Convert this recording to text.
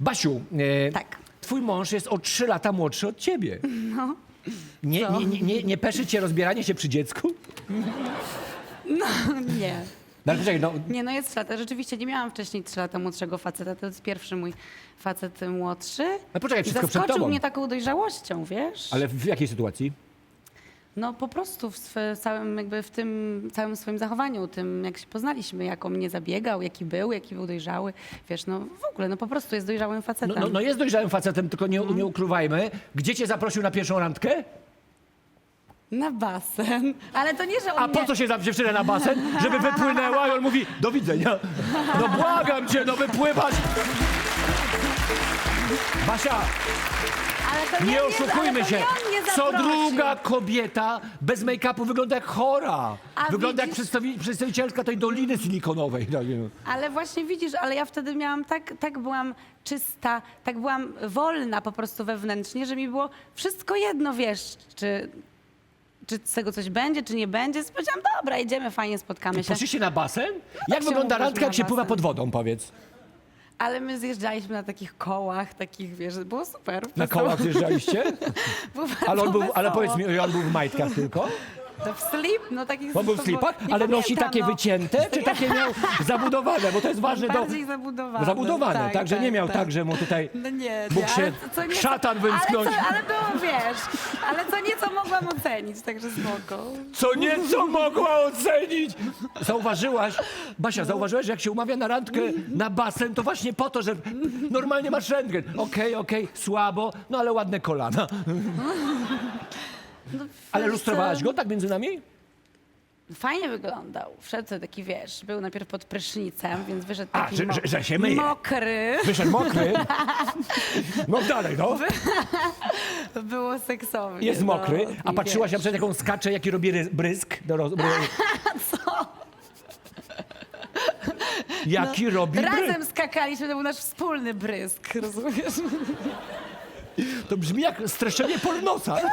Basiu, e, Tak. twój mąż jest o 3 lata młodszy od ciebie. No. Nie, nie, nie, nie, nie peszy cię rozbieranie się przy dziecku? Nie. No, ale poczekaj, no, Nie, no jest trzy lata. Rzeczywiście nie miałam wcześniej trzy lata młodszego faceta. To jest pierwszy mój facet młodszy. No poczekaj, I wszystko przed zaskoczył tobą. mnie taką dojrzałością, wiesz? ale w jakiej sytuacji? No po prostu w swe- całym, jakby w tym całym swoim zachowaniu, tym jak się poznaliśmy, jak o mnie zabiegał, jaki był, jaki był dojrzały. Wiesz, no w ogóle, no po prostu jest dojrzałym No, facetem. no, no jest dojrzałym facetem, tylko nie, nie ukrywajmy. Gdzie cię zaprosił na pierwszą randkę? Na basen. Ale to nie, że on A po mnie... co się za dziewczynę na basen? Żeby wypłynęła i on mówi, do widzenia. No błagam cię, no wypływać. Basia, Ale to nie nie oszukujmy się. Co druga kobieta bez make-upu wygląda jak chora. A wygląda jak widzisz- przedstawi przedstawicielka tej doliny silikonowej. Tak, nie wiem. Ale właśnie widzisz, ale ja wtedy miałam tak, tak byłam czysta, tak byłam wolna po prostu wewnętrznie, że mi było wszystko jedno, wiesz, czy, czy z tego coś będzie, czy nie będzie. Powiedziałam, dobra, idziemy, fajnie spotkamy się. Poszliście na basen? Jak się wygląda mówi, randka, jak się pływa basen. pod wodą, powiedz? Ale my zjeżdżaliśmy na takich kołach, takich, wiesz, było super. Na kołach zjeżdżaliście? Było Ale, on bardzo był, ale wesoło. powiedz mi, on był w majtkach tylko? To w slip, no takich... On był w slipach? nie Ale nosi pamiętam, takie no. wycięte, czy takie miał zabudowane? Bo to jest ważne. do- Bardziej zabudowane. Zabudowane, tak, także tak, nie miał tak. tak, że mu tutaj No nie, mógł nie, się ale co nieco- szatan wymknąć. Ale, co, ale było, wiesz, ale co nieco mogłam ocenić, także spoko. Co nieco mogła ocenić. Zauważyłaś, Basia, zauważyłaś, że jak się umawia na randkę na basen, to właśnie po to, że normalnie masz rentgen. Okej, okej, słabo, no ale ładne kolana. Ale Wiesz lustrowałaś go tak między nami? Fajnie wyglądał. Wszedł taki, wiesz, był najpierw pod prysznicem, więc wyszedł A, taki że- że- że się myje. mokry. Wyszedł mokry. No dalej, no. Było seksownie. Jest no, mokry. A i patrzyłaś na wiesz. przykład, jak on skacze, jaki robi ry- brysk? Do roz... Co? Jaki robi brysk? Razem skakaliśmy, to był nasz wspólny brysk, rozumiesz? To brzmi jak streszczenie polnosa.